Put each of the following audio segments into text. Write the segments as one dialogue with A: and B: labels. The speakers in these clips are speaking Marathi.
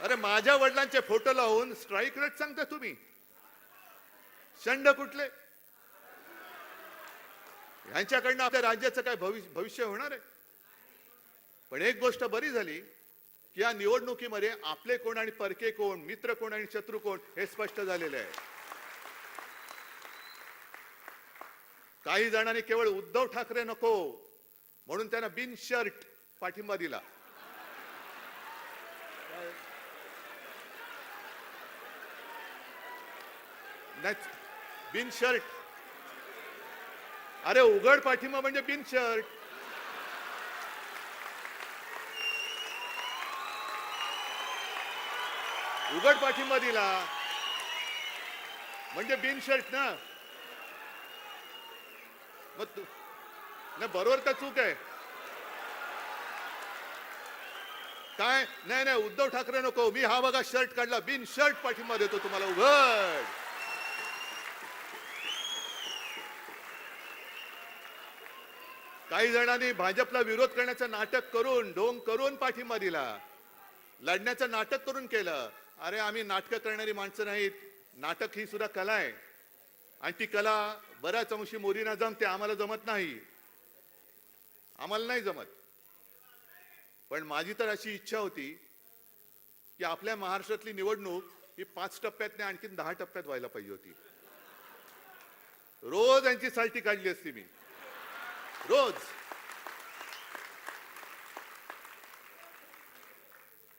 A: अरे माझ्या वडिलांचे फोटो लावून स्ट्राईक रेट सांगता तुम्ही. शंड कुठले? यांच्याकडनं आपल्या राज्याचं काय भविष्य भविष्य होणार आहे? पण एक गोष्ट बरी झाली की या निवडणुकीमध्ये आपले कोण आणि परके कोण मित्र कोण आणि शत्रू कोण हे स्पष्ट झालेले आहे. काही जणांनी केवळ उद्धव ठाकरे नको म्हणून त्यांना बिन शर्ट पाठिंबा दिला. नाही बिन शर्ट अरे उघड पाठिंबा म्हणजे बिन शर्ट उघड पाठिंबा दिला. म्हणजे बिन शर्ट ना? मग तू नाही बरोबर का चूक आहे. काय? नाही नाही उद्धव ठाकरे नको. मी हा बघा शर्ट काढला. बिन शर्ट पाठिंबा देतो तुम्हाला. उघड. काही जणांनी भाजपला विरोध करण्याचं नाटक करून ढोंग करून पाठिंबा दिला. लढण्याचं नाटक करून केलं. अरे आम्ही नाटकं करणारी माणसं नाहीत. नाटक ही सुद्धा कला आहे. आणि ती कला बऱ्याच अंशी मोरीना जमते आम्हाला जमत नाही. आम्हाला नाही जमत. पण माझी तर अशी इच्छा होती की आपल्या महाराष्ट्रातली निवडणूक ही पाच टप्प्यात नाही आणखीन दहा टप्प्यात व्हायला पाहिजे होती. रोज यांची साल्टी काढली असती मी. रोज.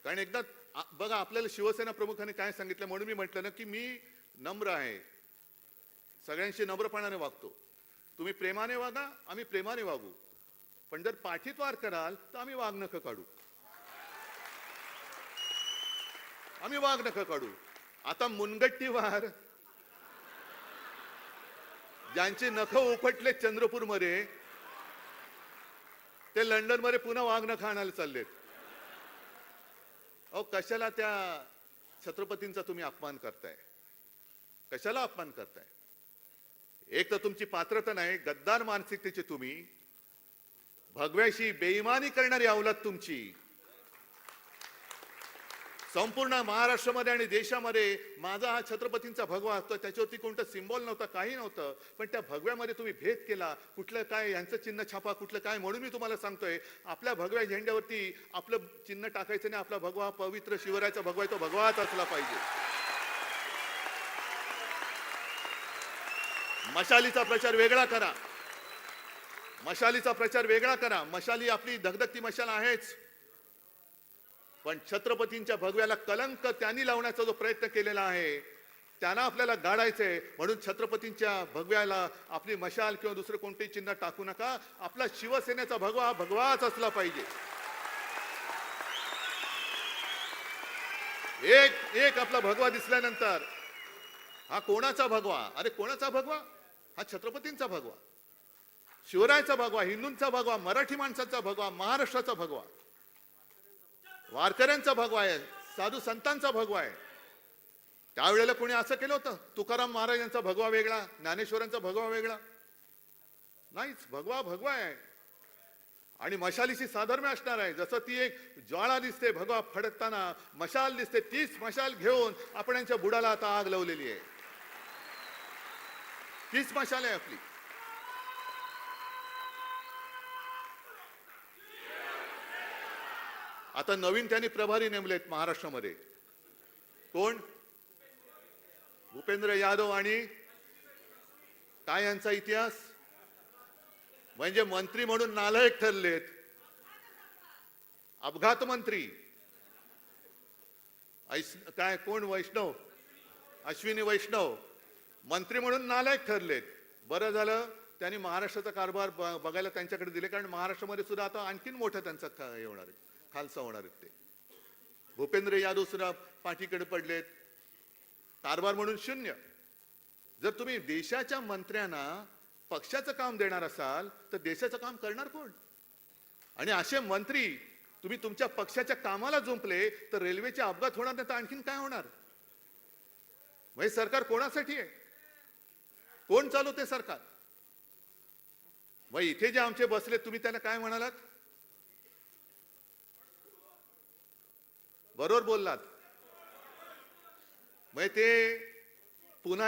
A: कारण एकदा बघा आपल्याला शिवसेना प्रमुखाने काय सांगितलं म्हणून मी म्हटलं ना की मी नम्र आहे. सगळ्यांशी नम्रपणाने वागतो. तुम्ही प्रेमाने वागा आम्ही प्रेमाने वागू. पण जर पाठीत वार कराल तर आम्ही वाघ नख काढू. आम्ही वाघ नख काढू. आता मुनगट्टी वार ज्यांचे नख उफटले चंद्रपूरमध्ये ते लंडनमध्ये पुन्हा वाघ खाणायला चाललेत. अहो कशाला त्या छत्रपतींचा तुम्ही अपमान करताय? कशाला अपमान करताय? एक तर तुमची पात्रता नाही गद्दार मानसिकतेची तुम्ही. भगव्याशी बेईमानी करणारी अवलाद तुमची. संपूर्ण महाराष्ट्रामध्ये आणि देशामध्ये माझा हा छत्रपतींचा भगवा असतो. त्याच्यावरती कोणतं सिम्बॉल नव्हतं काही नव्हतं. पण त्या भगव्यामध्ये तुम्ही भेद केला. कुठलं काय यांचं चिन्ह छापा कुठलं काय म्हणून मी तुम्हाला सांगतोय. आपल्या भगव्या झेंड्यावरती आपलं चिन्ह टाकायचं नाही. आपला भगवा पवित्र शिवरायाचा भगवा तो भगवाच असला पाहिजे. मशालीचा प्रचार वेगळा करा. मशालीचा प्रचार वेगळा करा. मशाली आपली धगधगती मशाल आहेच. पण छत्रपतींच्या भगव्याला कलंक त्यांनी लावण्याचा जो प्रयत्न केलेला आहे त्यांना आपल्याला गाडायचंय म्हणून छत्रपतींच्या भगव्याला आपली मशाल किंवा दुसरं कोणतेही चिन्ह टाकू नका. आपला शिवसेनेचा भगवा हा भगवाच असला पाहिजे. एक एक आपला भगवा दिसल्यानंतर हा कोणाचा भगवा? अरे कोणाचा भगवा? हा छत्रपतींचा भगवा. शिवरायचा भगवा हिंदूंचा भगवा मराठी माणसाचा भगवा महाराष्ट्राचा भगवा. वारकऱ्यांचा भगवा आहे साधू संतांचा भगवा आहे. त्यावेळेला कोणी असं केलं होतं? तुकाराम महाराज यांचा भगवा वेगळा ज्ञानेश्वरांचा भगवा वेगळा? नाहीच भगवा भगवा आहे. आणि मशालीशी साधर्म्य असणार आहे. जसं ती एक ज्वाळा दिसते भगवा फडकताना मशाल दिसते तीच मशाल घेऊन आपण यांच्या बुडाला आता आग लावलेली आहे. तीच मशाल आहे आपली. आता नवीन त्यांनी प्रभारी नेमलेत महाराष्ट्रामध्ये. कोण? भूपेंद्र यादव आणि काय यांचा इतिहास? म्हणजे मंत्री म्हणून नालायक ठरलेत. अपघात मंत्री. काय कोण? वैष्णव. अश्विनी वैष्णव. मंत्री म्हणून नालायक ठरलेत. बरं झालं त्यांनी महाराष्ट्राचा कारभार बघायला त्यांच्याकडे दिले कारण महाराष्ट्रामध्ये सुद्धा आता आणखीन मोठं त्यांचा हे होणार आहे. खालसा होणार आहेत ते. भूपेंद्र यादव सुद्धा पाठीकडे पडलेत. कारभार म्हणून शून्य. जर तुम्ही देशाच्या मंत्र्यांना पक्षाचं काम देणार असाल तर देशाचं काम करणार कोण? आणि असे मंत्री तुम्ही तुमच्या पक्षाच्या कामाला जुंपले तर रेल्वेचे अपघात होणार नाही तर आणखीन काय होणार? मग हे सरकार कोणासाठी आहे? कोण चालवते सरकार? मग इथे जे आमचे बसले तुम्ही त्यांना काय म्हणालात? बरोबर बोललात. मग ते पुन्हा